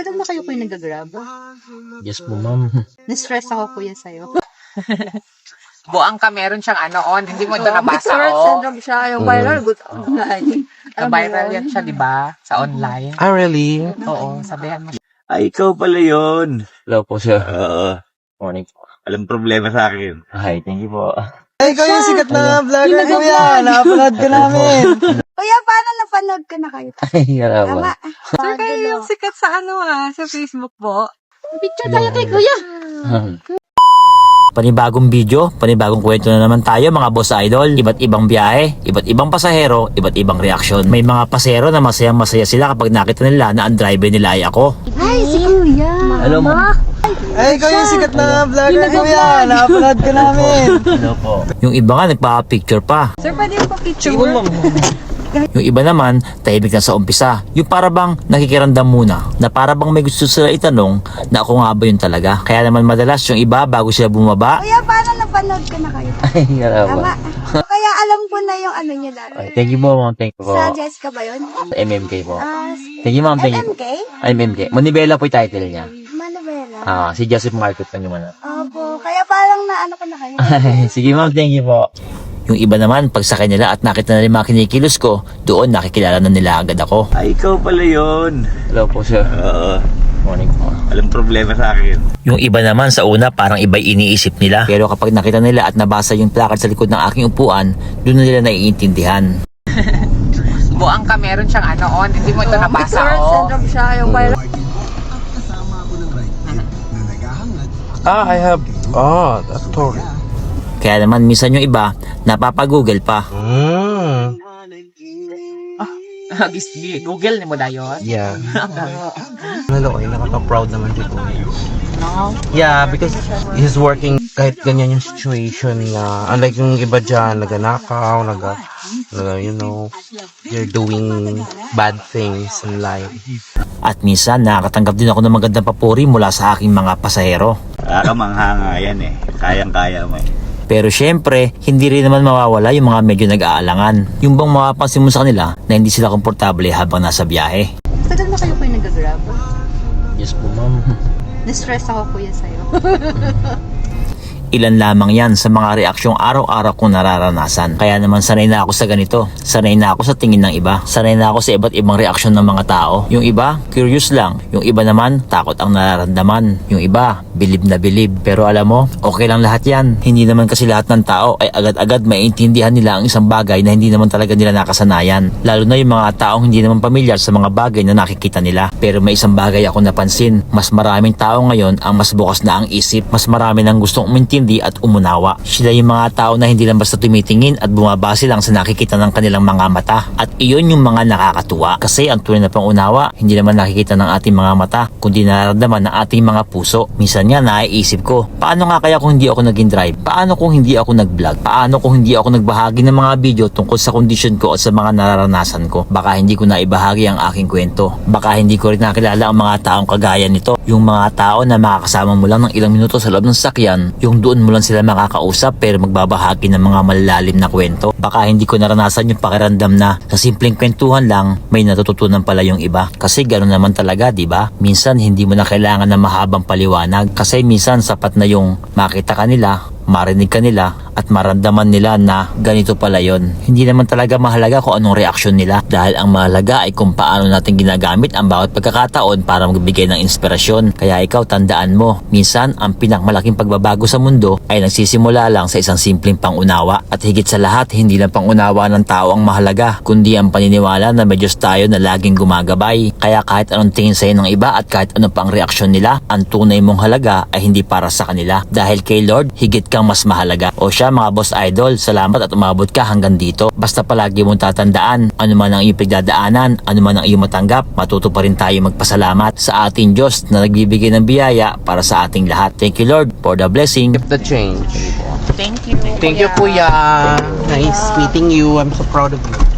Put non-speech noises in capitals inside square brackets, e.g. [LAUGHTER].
Tagal na kayo kuya nag-grab. Yes po, ma'am. [LAUGHS] Na-stress ako kuya sa'yo. [LAUGHS] Buang ka, meron siyang ano on. Hindi mo ito nabasa, [LAUGHS] Tourette oh. syndrome siya. Yung viral, good online. Alam mo Viral yun? yan siya, di ba? Sa online. Ah, really? Oo, sabihan mo. Ay, ikaw pala yun. Hello po, sir. Oo. Morning po. Alam problema sa akin. Hi, thank you po. Ay, ikaw yung sikat na vlogger, kuya. Na-upload ka namin. [LAUGHS] [LAUGHS] Kuya, paano napanood ka na kayo? Ay, hello po. Tama. Sir, kayo yung sikat sa ano ah, sa Facebook po. Picture tayo kay kuya. [LAUGHS] Panibagong video, panibagong kwento na naman tayo mga boss idol. Iba't ibang biyahe, iba't ibang pasahero, iba't ibang reaksyon. May mga pasahero na masayang masaya sila kapag nakita nila na ang driver nila ay ako. Ay, si Kuya. Hello, ma'am. Ay, ikaw yung sikat na vlogger, kuya. Na-upload ka namin. [LAUGHS] Hello po. Yung iba nga nagpa-picture pa. Sir, pwede yung pa-picture? [LAUGHS] Yung iba naman, tahimik na sa umpisa. Yung para bang nakikiramdam muna. Na para bang may gusto sila itanong na ako nga ba yun talaga. Kaya naman madalas yung iba bago sila bumaba, Kuya, paano napanood ka na kayo? [LAUGHS] Ay. Tama. Kaya alam ko na yung ano niya dati. Ay, thank you po, ma'am. Thank you po. Sa Jessica ba yun? Sa MMK po. Ah, Thank you, ma'am. Thank you. MMK? MMK. Manibela po yung title niya. Manabela. Ah, si Joseph Market pa naman. Opo. Kaya parang naano ko na kayo. Ay, [LAUGHS] sige, ma'am. Thank you po. yung iba naman pagsakay nila at nakita na yung mga kinikilos ko, doon nakikilala na nila agad ako. Ay, ikaw pala yun. Hello po, sir. Oo. Morning po. Alam problema sa akin. Yung iba naman sa una parang iba'y iniisip nila. Pero kapag nakita nila at nabasa yung placard sa likod ng aking upuan, doon na nila naiintindihan. [LAUGHS] Buang ka, meron siyang ano on. Hindi mo ito nabasa, Tourette oh. syndrome siya. Yung viral. Ah, I have... Oh, that's story. Kaya naman minsan yung iba, napapagoogle pa. Mm. Google ni mo dayon. Yeah. [LAUGHS] Ano, ay nakaka-proud naman si Kuya. Yeah, because he's working kahit ganyan yung situation na unlike yung iba dyan, naganakaw, naga, naga, you know, you're doing bad things in life. At minsan nakakatanggap din ako ng magandang papuri mula sa aking mga pasahero. Nakamanghanga yan eh. Kayang-kaya mo eh. Pero syempre, hindi rin naman mawawala yung mga medyo nag-aalangan. Yung bang mapapansin mo sa kanila na hindi sila komportable habang nasa biyahe. Tagal na kayo kuya nag-grab. Yes po, ma'am. [LAUGHS] Na-stress ako kuya sa'yo. [LAUGHS] Ilan lamang yan sa mga reaksyong araw-araw kong nararanasan. Kaya naman sanay na ako sa ganito. Sanay na ako sa tingin ng iba. Sanay na ako sa iba't ibang reaksyon ng mga tao. Yung iba, curious lang. Yung iba naman, takot ang nararamdaman. Yung iba, bilib na bilib. Pero alam mo, okay lang lahat yan. Hindi naman kasi lahat ng tao ay agad-agad maintindihan nila ang isang bagay na hindi naman talaga nila nakasanayan. Lalo na yung mga taong hindi naman pamilyar sa mga bagay na nakikita nila. Pero may isang bagay ako napansin. Mas maraming tao ngayon ang mas bukas na ang isip. Mas marami nang gustong umintindi at umunawa. Sila yung mga tao na hindi lang basta tumitingin at bumabase lang sa nakikita ng kanilang mga mata. At iyon yung mga nakakatuwa. Kasi ang tunay na pangunawa, hindi naman nakikita ng ating mga mata, kundi nararamdaman ng ating mga puso. Minsan nga naiisip ko, paano nga kaya kung hindi ako naging drive? Paano kung hindi ako nag-vlog? Paano kung hindi ako nagbahagi ng mga video tungkol sa kondisyon ko at sa mga nararanasan ko? Baka hindi ko na ibahagi ang aking kwento. Baka hindi ko rin nakilala ang mga taong kagaya nito. Yung mga tao na makakasama mo lang ng ilang minuto sa loob ng sakyan, yung doon mo lang sila makakausap pero magbabahagi ng mga malalalim na kwento. Baka hindi ko naranasan yung pakiramdam na sa simpleng kwentuhan lang may natututunan pala yung iba. Kasi gano'n naman talaga, di ba? Minsan hindi mo na kailangan ng mahabang paliwanag kasi minsan sapat na yung makita ka nila, marinig ka nila at maramdaman nila na ganito pala yon. Hindi naman talaga mahalaga kung anong reaksyon nila dahil ang mahalaga ay kung paano natin ginagamit ang bawat pagkakataon para magbigay ng inspirasyon. Kaya ikaw tandaan mo, minsan ang pinakmalaking pagbabago sa mundo ay nagsisimula lang sa isang simpleng pangunawa at higit sa lahat hindi lang pangunawa ng tao ang mahalaga kundi ang paniniwala na may Diyos tayo na laging gumagabay. Kaya kahit anong tingin sa'yo ng iba at kahit ano pang reaksyon nila, ang tunay mong halaga ay hindi para sa kanila dahil kay Lord higit kang mas mahalaga. O siya mga boss idol, salamat at umabot ka hanggang dito. Basta palagi mong tatandaan, ano man ang iyong pagdadaanan, ano man ang iyong matanggap, matuto pa rin tayo magpasalamat sa ating Diyos na nagbibigay ng biyaya para sa ating lahat. Thank you Lord for the blessing. The change. Thank you. Thank you, Kuya. Nice meeting you. I'm so proud of you.